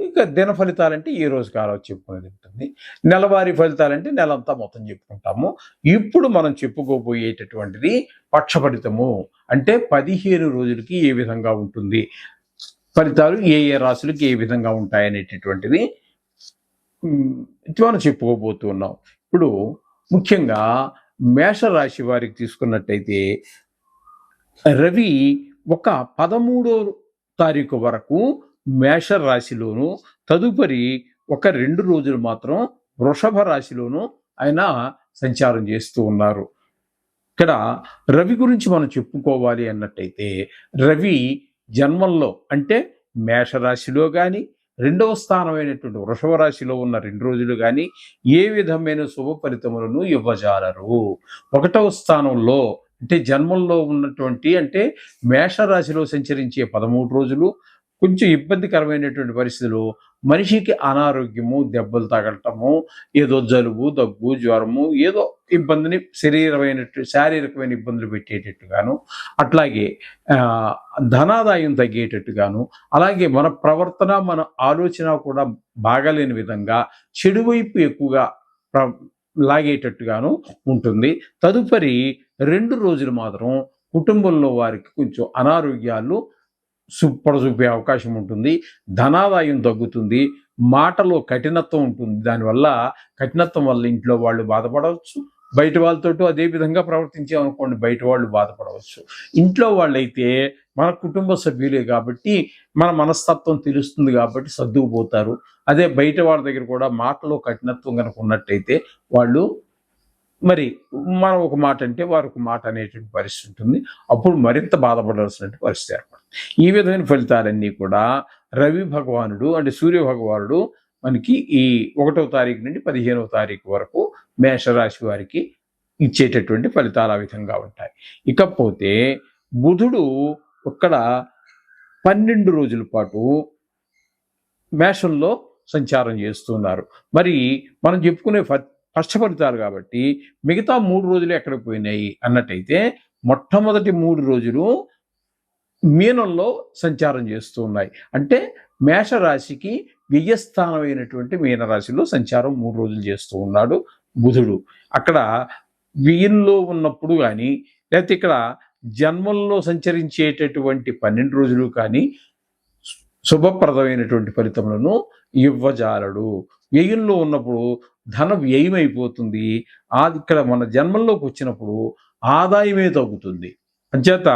ఇంకా దిన ఫలితాలంటే ఏ రోజు కాలం చెప్పుకునేది ఉంటుంది. నెలవారీ ఫలితాలంటే నెలంతా మొత్తం చెప్పుకుంటాము. ఇప్పుడు మనం చెప్పుకోబోయేటటువంటిది పక్ష ఫలితము అంటే పదిహేను రోజులకి ఏ విధంగా ఉంటుంది? ఫలితాలు ఏ ఏ రాశులకి ఏ విధంగా ఉంటాయనేటటువంటిది ఉమ్, ఇది మనం చెప్పుకోబోతున్నాం ఇప్పుడు ముఖ్యంగా మేషరాశి వారికి తీసుకున్నట్టయితే రవి ఒక పదమూడో తారీఖు వరకు మేష రాశిలోను తదుపరి ఒక రెండు రోజులు మాత్రం వృషభ రాశిలోను ఆయన సంచారం చేస్తూ ఉన్నారు. ఇక్కడ రవి గురించి మనం చెప్పుకోవాలి అన్నట్టయితే రవి జన్మంలో అంటే మేషరాశిలో కానీ రెండవ స్థానమైనటువంటి వృషభ రాశిలో ఉన్న రెండు రోజులు కానీ ఏ విధమైన శుభ ఫలితములను ఇవ్వజాలరు? ఒకటవ స్థానంలో అంటే జన్మంలో ఉన్నటువంటి అంటే మేషరాశిలో సంచరించే పదమూడు రోజులు కొంచెం ఇబ్బందికరమైనటువంటి పరిస్థితులు. మనిషికి అనారోగ్యము దెబ్బలు తగలటము ఏదో జలుబు దగ్గు జ్వరము ఏదో ఇబ్బందిని శరీరమైనట్టు శారీరకమైన ఇబ్బందులు పెట్టేటట్టుగాను అట్లాగే ధనాదాయం తగ్గేటట్టుగాను అలాగే మన ప్రవర్తన మన ఆలోచన కూడా బాగాలేని విధంగా చెడు వైపు ఎక్కువగా ప్ర లాగేటట్టుగాను ఉంటుంది. తదుపరి రెండు రోజులు మాత్రం కుటుంబంలో వారికి కొంచెం అనారోగ్యాలు సుప్పడ చూపే అవకాశం ఉంటుంది. ధనాదాయం తగ్గుతుంది. మాటలో కఠినత్వం ఉంటుంది. దానివల్ల కఠినత్వం వల్ల ఇంట్లో వాళ్ళు బాధపడవచ్చు. బయట వాళ్ళతో అదే విధంగా ప్రవర్తించామనుకోండి బయట వాళ్ళు బాధపడవచ్చు. ఇంట్లో వాళ్ళైతే మన కుటుంబ సభ్యులే కాబట్టి మన మనస్తత్వం తెలుస్తుంది కాబట్టి సర్దుకుపోతారు. అదే బయట వాళ్ళ దగ్గర కూడా మాటలో కఠినత్వం కనుక ఉన్నట్టయితే వాళ్ళు మరి మనం ఒక మాట అంటే వారు ఒక మాట అనేటువంటి పరిస్థితి ఉంటుంది. అప్పుడు మరింత బాధపడాల్సినటువంటి పరిస్థితి ఏర్పడుతుంది. ఈ విధమైన ఫలితాలన్నీ కూడా రవి భగవానుడు అంటే సూర్య భగవానుడు మనకి ఈ ఒకటవ తారీఖు నుండి పదిహేనవ తారీఖు వరకు మేషరాశి వారికి ఇచ్చేటటువంటి ఫలితాలు ఆ విధంగా ఉంటాయి. ఇకపోతే బుధుడు ఇక్కడ పన్నెండు రోజుల పాటు మేషంలో సంచారం చేస్తున్నారు. మరి మనం చెప్పుకునే కష్టపడతారు కాబట్టి మిగతా మూడు రోజులు ఎక్కడ పోయినాయి అన్నట్టయితే మొట్టమొదటి మూడు రోజులు మీనంలో సంచారం చేస్తూ ఉన్నాయి. అంటే మేషరాశికి వ్యయస్థానమైనటువంటి మీనరాశిలో సంచారం మూడు రోజులు చేస్తూ ఉన్నాడు బుధుడు. అక్కడ వ్యయంలో ఉన్నప్పుడు కానీ లేకపోతే ఇక్కడ జన్మంలో సంచరించేటటువంటి పన్నెండు రోజులు కానీ శుభప్రదమైనటువంటి ఫలితములను ఇవ్వజాలడు. వ్యయంలో ఉన్నప్పుడు ధన వ్యయం అయిపోతుంది అది ఇక్కడ మన జన్మంలోకి వచ్చినప్పుడు ఆదాయమే తగ్గుతుంది. అంచేత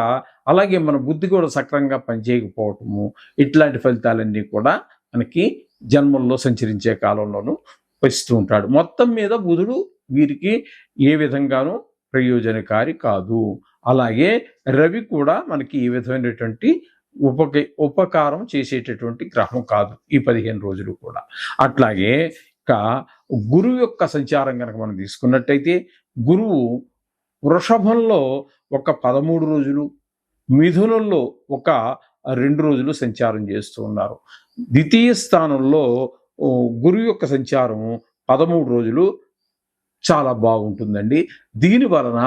అలాగే మన బుద్ధి కూడా సక్రమంగా పనిచేయకపోవటము ఇట్లాంటి ఫలితాలన్నీ కూడా మనకి జన్మంలో సంచరించే కాలంలోనూ వస్తూ ఉంటాడు. మొత్తం మీద బుధుడు వీరికి ఏ విధంగానూ ప్రయోజనకారి కాదు. అలాగే రవి కూడా మనకి ఏ విధమైనటువంటి ఉపక ఉపకారం చేసేటటువంటి గ్రహం కాదు ఈ పదిహేను రోజులు కూడా. అట్లాగే యొక్క గురువు యొక్క సంచారం కనుక మనం తీసుకున్నట్టయితే గురువు వృషభంలో ఒక పదమూడు రోజులు మిథునంలో ఒక రెండు రోజులు సంచారం చేస్తూ ఉన్నారు. ద్వితీయ స్థానంలో గురువు యొక్క సంచారం పదమూడు రోజులు చాలా బాగుంటుందండి. దీని వలన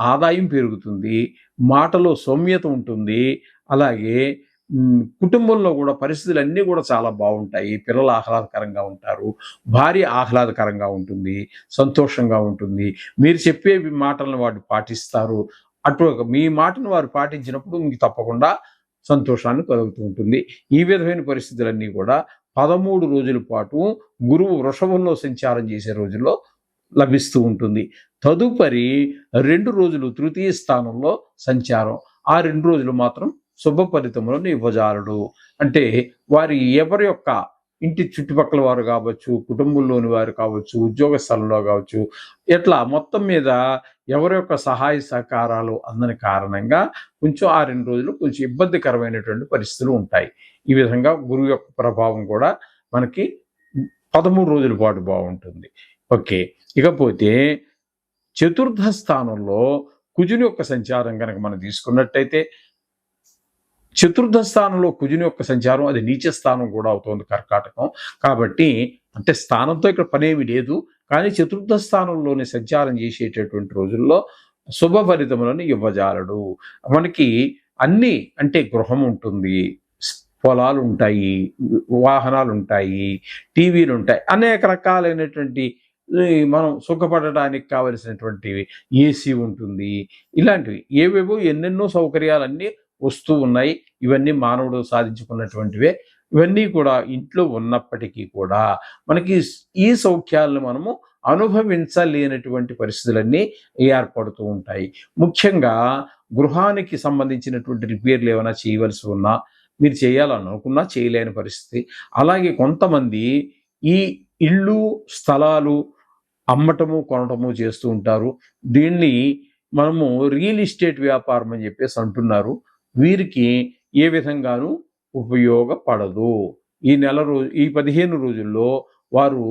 ఆదాయం పెరుగుతుంది మాటలో సౌమ్యత ఉంటుంది అలాగే కుటుంబంలో కూడా పరిస్థితులు అన్నీ కూడా చాలా బాగుంటాయి. పిల్లలు ఆహ్లాదకరంగా ఉంటారు. భార్య ఆహ్లాదకరంగా ఉంటుంది. సంతోషంగా ఉంటుంది. మీరు చెప్పే మాటలను వాడు పాటిస్తారు. అటు మీ మాటను వారు పాటించినప్పుడు మీకు తప్పకుండా సంతోషాన్ని కలుగుతూ ఉంటుంది. ఈ విధమైన పరిస్థితులన్నీ కూడా పదమూడు రోజుల పాటు గురువు వృషభంలో సంచారం చేసే రోజుల్లో లభిస్తూ ఉంటుంది. తదుపరి రెండు రోజులు తృతీయ స్థానంలో సంచారం. ఆ రెండు రోజులు మాత్రం శుభ ఫలితములను అంటే వారి ఎవరి యొక్క ఇంటి చుట్టుపక్కల వారు కావచ్చు కుటుంబంలోని వారు కావచ్చు ఉద్యోగ స్థలంలో కావచ్చు ఇట్లా మొత్తం మీద ఎవరి యొక్క సహాయ సహకారాలు అందని కారణంగా కొంచెం ఆ రెండు రోజులు కొంచెం ఇబ్బందికరమైనటువంటి పరిస్థితులు ఉంటాయి. ఈ విధంగా గురువు యొక్క ప్రభావం కూడా మనకి పదమూడు రోజుల పాటు బాగుంటుంది. ఓకే. ఇకపోతే చతుర్థ స్థానంలో కుజుని యొక్క సంచారం కనుక మనం తీసుకున్నట్టయితే చతుర్థ స్థానంలో కుజుని యొక్క సంచారం అది నీచ స్థానం కూడా అవుతుంది కర్కాటకం. కాబట్టి అంటే స్థానంతో ఇక్కడ పనేమి లేదు. కానీ చతుర్థ స్థానంలోనే సంచారం చేసేటటువంటి రోజుల్లో శుభ ఫలితములను ఇవ్వజాలడు. మనకి అన్ని అంటే గృహం ఉంటుంది పొలాలు ఉంటాయి వాహనాలు ఉంటాయి టీవీలు ఉంటాయి. అనేక రకాలైనటువంటి మనం సుఖపడడానికి కావలసినటువంటివి ఏసీ ఉంటుంది. ఇలాంటివి ఏవేవో ఎన్నెన్నో సౌకర్యాలన్నీ వస్తూ ఉన్నాయి. ఇవన్నీ మానవుడు సాధించుకున్నటువంటివే. ఇవన్నీ కూడా ఇంట్లో ఉన్నప్పటికీ కూడా మనకి ఈ సౌఖ్యాలను మనము అనుభవించలేనటువంటి పరిస్థితులన్నీ ఏర్పడుతూ ఉంటాయి. ముఖ్యంగా గృహానికి సంబంధించినటువంటి రిపేర్లు ఏమైనా చేయవలసి ఉన్నా మీరు చేయాలనుకున్నా చేయలేని పరిస్థితి. అలాగే కొంతమంది ఈ ఇళ్ళు స్థలాలు అమ్మటము కొనటము చేస్తూ ఉంటారు. దీన్ని మనము రియల్ ఎస్టేట్ వ్యాపారం అని చెప్పేసి అంటున్నారు. వీరికి ఏ విధంగానూ ఉపయోగపడదు. ఈ నెల రోజు ఈ పదిహేను రోజుల్లో వారు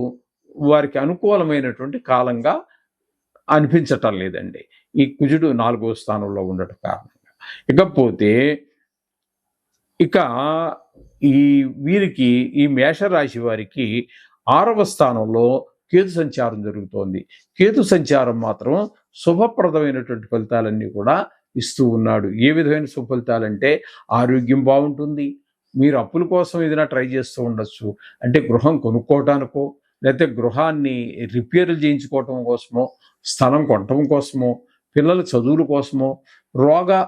వారికి అనుకూలమైనటువంటి కాలంగా అనిపించటం లేదండి. ఈ కుజుడు నాలుగో స్థానంలో ఉండటం కారణంగా. ఇకపోతే ఇక ఈ వీరికి ఈ మేషరాశి వారికి ఆరవ స్థానంలో కేతు సంచారం జరుగుతోంది. కేతు సంచారం మాత్రం శుభప్రదమైనటువంటి ఫలితాలన్నీ కూడా ఇస్తూ ఉన్నాడు. ఏ విధమైన సుఫలితాలంటే ఆరోగ్యం బాగుంటుంది. మీరు అప్పుల కోసం ఏదైనా ట్రై చేస్తూ ఉండొచ్చు. అంటే గృహం కొనుక్కోవటానికో లేకపోతే గృహాన్ని రిపేర్లు చేయించుకోవటం కోసమో స్థలం కొనటం కోసమో పిల్లల చదువుల కోసమో రోగ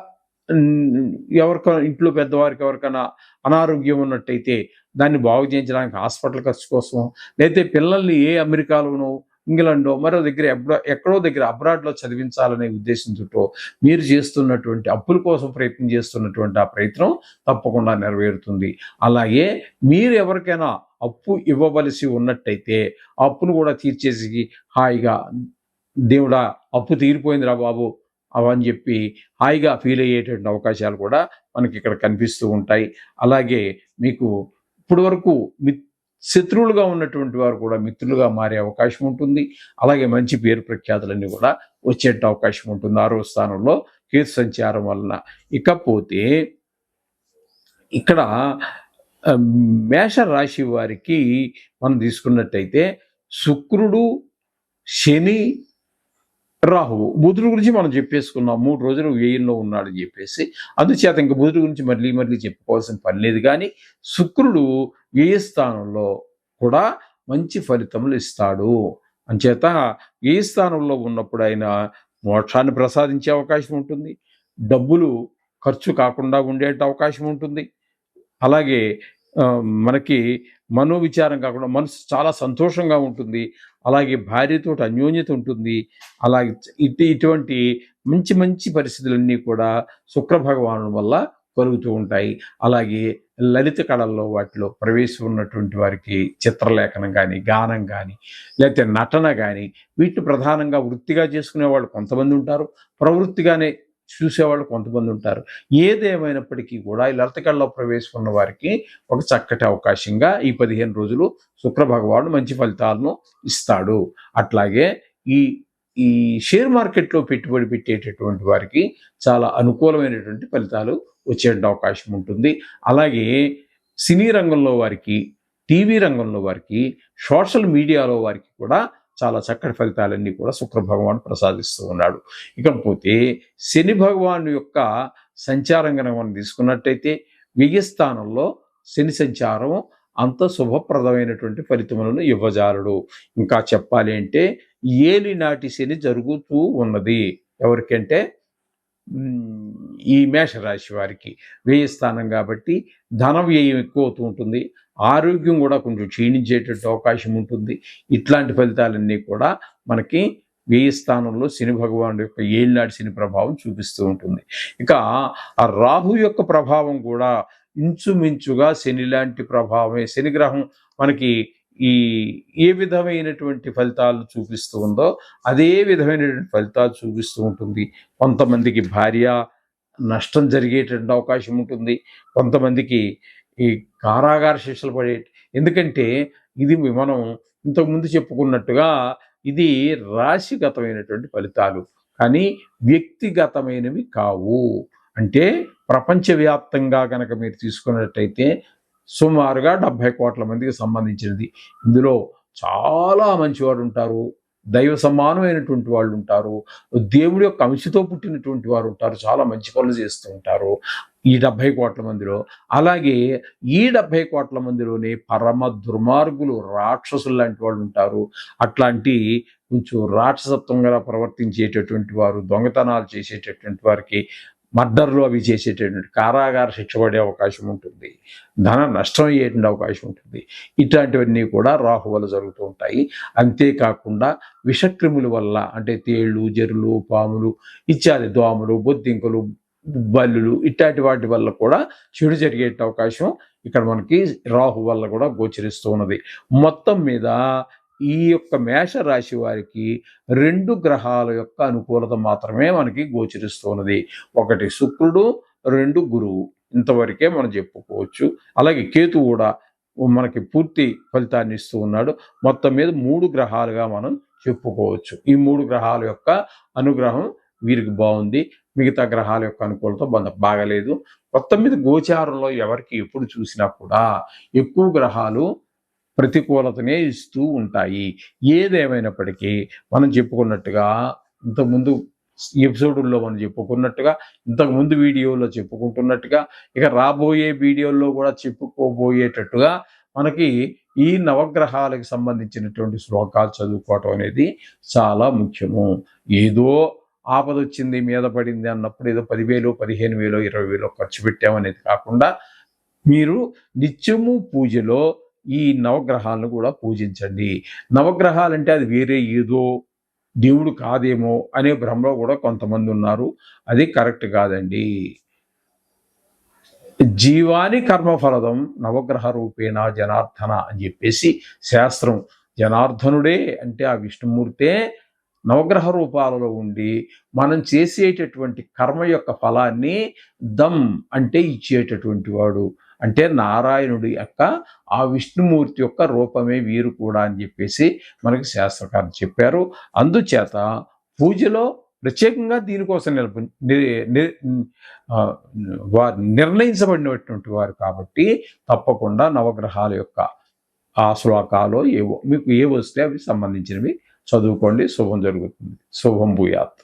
ఎవరికైనా ఇంట్లో పెద్దవారికి ఎవరికైనా అనారోగ్యం ఉన్నట్టయితే దాన్ని బాగు చేయించడానికి హాస్పిటల్ ఖర్చు కోసం లేకపోతే పిల్లల్ని ఏ అమెరికాలోనో ఇంగ్లాండో మరో దగ్గర ఎబ్రా ఎక్కడో దగ్గర అబ్రాడ్లో చదివించాలనే ఉద్దేశంతో మీరు చేస్తున్నటువంటి అప్పుల కోసం ప్రయత్నం చేస్తున్నటువంటి ఆ ప్రయత్నం తప్పకుండా నెరవేరుతుంది. అలాగే మీరు ఎవరికైనా అప్పు ఇవ్వవలసి ఉన్నట్టయితే ఆ అప్పును కూడా తీర్చేసి హాయిగా దేవుడా అప్పు తీరిపోయిందిరా బాబు అవని చెప్పి హాయిగా ఫీల్ అయ్యేటువంటి అవకాశాలు కూడా మనకి ఇక్కడ కనిపిస్తూ ఉంటాయి. అలాగే మీకు ఇప్పటి వరకు శత్రువులుగా ఉన్నటువంటి వారు కూడా మిత్రులుగా మారే అవకాశం ఉంటుంది. అలాగే మంచి పేరు ప్రఖ్యాతులన్నీ కూడా వచ్చే అవకాశం ఉంటుంది. ఆరో స్థానంలో కేతు సంచారం వలన. ఇకపోతే ఇక్కడ మేష రాశి వారికి మనం తీసుకున్నట్టయితే శుక్రుడు శని రాహువు. బుధుడు గురించి మనం చెప్పేసుకున్నాం. మూడు రోజులు వ్యయంలో ఉన్నాడని చెప్పేసి. అందుచేత ఇంకా బుధుడు గురించి మళ్ళీ మళ్ళీ చెప్పుకోవాల్సిన పని లేదు. కానీ శుక్రుడు వ్యయస్థానంలో కూడా మంచి ఫలితములు ఇస్తాడు. అంచేత వ్యయస్థానంలో ఉన్నప్పుడు ఆయన మోక్షాన్ని ప్రసాదించే అవకాశం ఉంటుంది. డబ్బులు ఖర్చు కాకుండా ఉండే అవకాశం ఉంటుంది. అలాగే మనకి మనోవిచారం కాకుండా మనసు చాలా సంతోషంగా ఉంటుంది. అలాగే భార్యతో అన్యోన్యత ఉంటుంది. అలాగే ఇటు ఇటువంటి మంచి మంచి పరిస్థితులన్నీ కూడా శుక్రభగవాను వల్ల కలుగుతూ ఉంటాయి. అలాగే లలిత కళల్లో వాటిలో ప్రవేశం ఉన్నటువంటి వారికి చిత్రలేఖనం కానీ గానం కానీ లేకపోతే నటన కానీ వీటిని ప్రధానంగా వృత్తిగా చేసుకునే వాళ్ళు కొంతమంది ఉంటారు. ప్రవృత్తిగానే చూసేవాళ్ళు కొంతమంది ఉంటారు. ఏదేమైనప్పటికీ కూడా ఈ లలితకళలో ప్రవేశం వారికి ఒక చక్కటి అవకాశంగా ఈ పదిహేను రోజులు శుక్ర భగవానుడు మంచి ఫలితాలను ఇస్తాడు. అట్లాగే ఈ ఈ షేర్ మార్కెట్లో పెట్టుబడి పెట్టేటటువంటి వారికి చాలా అనుకూలమైనటువంటి ఫలితాలు వచ్చే అవకాశం ఉంటుంది. అలాగే సినీ రంగంలో వారికి టీవీ రంగంలో వారికి సోషల్ మీడియాలో వారికి కూడా చాలా చక్కటి ఫలితాలన్నీ కూడా శుక్ర భగవాన్ ప్రసాదిస్తూ ఉన్నాడు. ఇకపోతే శని భగవాను యొక్క సంచారం కనుక మనం తీసుకున్నట్టయితే వ్యయ స్థానంలో శని సంచారం అంత శుభప్రదమైనటువంటి ఫలితములను ఇవ్వజాలడు. ఇంకా చెప్పాలి అంటే ఏలినాటి శని జరుగుతూ ఉన్నది. ఎవరికంటే? ఈ మేషరాశి వారికి. వ్యయ స్థానం కాబట్టి ధన వ్యయం ఎక్కువ అవుతూ ఉంటుంది. ఆరోగ్యం కూడా కొంచెం క్షీణించేటట్టు అవకాశం ఉంటుంది. ఇట్లాంటి ఫలితాలన్నీ కూడా మనకి వేయి స్థానంలో శని భగవానుడు యొక్క ఏళ్ళనాటి శని ప్రభావం చూపిస్తూ ఉంటుంది. ఇక ఆ రాహు యొక్క ప్రభావం కూడా ఇంచుమించుగా శని లాంటి ప్రభావమే. శని గ్రహం మనకి ఈ ఏ విధమైనటువంటి ఫలితాలు చూపిస్తూ ఉందో అదే విధమైనటువంటి ఫలితాలు చూపిస్తూ ఉంటుంది. కొంతమందికి భార్య నష్టం జరిగేటువంటి అవకాశం ఉంటుంది. కొంతమందికి ఈ కారాగార శిక్షలు పడే ఎందుకంటే ఇది మనం ఇంతకుముందు చెప్పుకున్నట్టుగా ఇది రాశిగతమైనటువంటి ఫలితాలు. కానీ వ్యక్తిగతమైనవి కావు. అంటే ప్రపంచవ్యాప్తంగా కనుక మీరు తీసుకున్నట్టయితే సుమారుగా డెబ్భై కోట్ల మందికి సంబంధించినది. ఇందులో చాలా మంచివారు ఉంటారు. దైవ సమానమైనటువంటి వాళ్ళు ఉంటారు దేవుడి యొక్క అంశతో పుట్టినటువంటి వారు ఉంటారు చాలా మంచి పనులు చేస్తూ ఉంటారు ఈ డెబ్భై కోట్ల మందిలో. అలాగే ఈ డెబ్భై కోట్ల మందిలోనే పరమ దుర్మార్గులు రాక్షసులు లాంటి వాళ్ళు ఉంటారు అట్లాంటి కొంచెం రాక్షసత్వంగా ప్రవర్తించేటటువంటి వారు దొంగతనాలు చేసేటటువంటి వారికి మర్డర్లు అవి చేసేటటువంటి కారాగార శిక్ష పడే అవకాశం ఉంటుంది. ధన నష్టం అయ్యేటువంటి అవకాశం ఉంటుంది. ఇట్లాంటివన్నీ కూడా రాహు వల్ల జరుగుతూ ఉంటాయి. అంతేకాకుండా విషక్రిముల వల్ల అంటే తేళ్ళు జరులు పాములు ఇత్యాది దోమలు బొద్దింకలు బల్లులు ఇట్లాంటి వాటి వల్ల కూడా చెడు జరిగే అవకాశం ఇక్కడ మనకి రాహు వల్ల కూడా గోచరిస్తూ ఉన్నది. మొత్తం మీద ఈ యొక్క మేష రాశి వారికి రెండు గ్రహాల యొక్క అనుకూలత మాత్రమే మనకి గోచరిస్తున్నది. ఒకటి శుక్రుడు రెండు గురువు. ఇంతవరకే మనం చెప్పుకోవచ్చు. అలాగే కేతు కూడా మనకి పూర్తి ఫలితాన్ని ఇస్తూ ఉన్నాడు. మొత్తం మీద మూడు గ్రహాలుగా మనం చెప్పుకోవచ్చు. ఈ మూడు గ్రహాల యొక్క అనుగ్రహం వీరికి బాగుంది. మిగతా గ్రహాల యొక్క అనుకూలత బంద బాగలేదు. మొత్తం మీద గోచారంలో ఎవరికి ఎప్పుడు చూసినా కూడా ఎక్కువ గ్రహాలు ప్రతికూలతనే ఇస్తూ ఉంటాయి. ఏదేమైనప్పటికీ మనం చెప్పుకున్నట్టుగా ఇంతకుముందు ఎపిసోడుల్లో మనం చెప్పుకున్నట్టుగా ఇంతకుముందు వీడియోలో చెప్పుకుంటున్నట్టుగా ఇక రాబోయే వీడియోల్లో కూడా చెప్పుకోబోయేటట్టుగా మనకి ఈ నవగ్రహాలకు సంబంధించినటువంటి శ్లోకాలు చదువుకోవటం అనేది చాలా ముఖ్యము. ఏదో ఆపద వచ్చింది మీద పడింది అన్నప్పుడు ఏదో పదివేలు పదిహేను వేలు ఇరవై వేలు ఖర్చు పెట్టామనేది కాకుండా మీరు నిత్యము పూజలో ఈ నవగ్రహాలను కూడా పూజించండి. నవగ్రహాలంటే అది వేరే ఏదో దేవుడు కాదేమో అనే భ్రమలో కూడా కొంతమంది ఉన్నారు. అది కరెక్ట్ కాదండి. జీవాని కర్మఫలదం నవగ్రహ రూపేణ జనార్దన అని చెప్పేసి శాస్త్రం. జనార్దనుడే అంటే ఆ విష్ణుమూర్తే నవగ్రహ రూపాలలో ఉండి మనం చేసేటటువంటి కర్మ యొక్క ఫలాన్ని దమ్ అంటే ఇచ్చేటటువంటి వాడు. అంటే నారాయణుడి యొక్క ఆ విష్ణుమూర్తి యొక్క రూపమే వీరు కూడా అని చెప్పేసి మనకి శాస్త్రకారం చెప్పారు. అందుచేత పూజలో ప్రత్యేకంగా దీనికోసం నిలబ వారు నిర్ణయించబడినటువంటి వారు కాబట్టి తప్పకుండా నవగ్రహాల యొక్క ఆ శ్లోకాలు ఏవో మీకు ఏ వస్తే అవి సంబంధించినవి చదువుకోండి శుభం జరుగుతుంది. శుభం భూయాత్.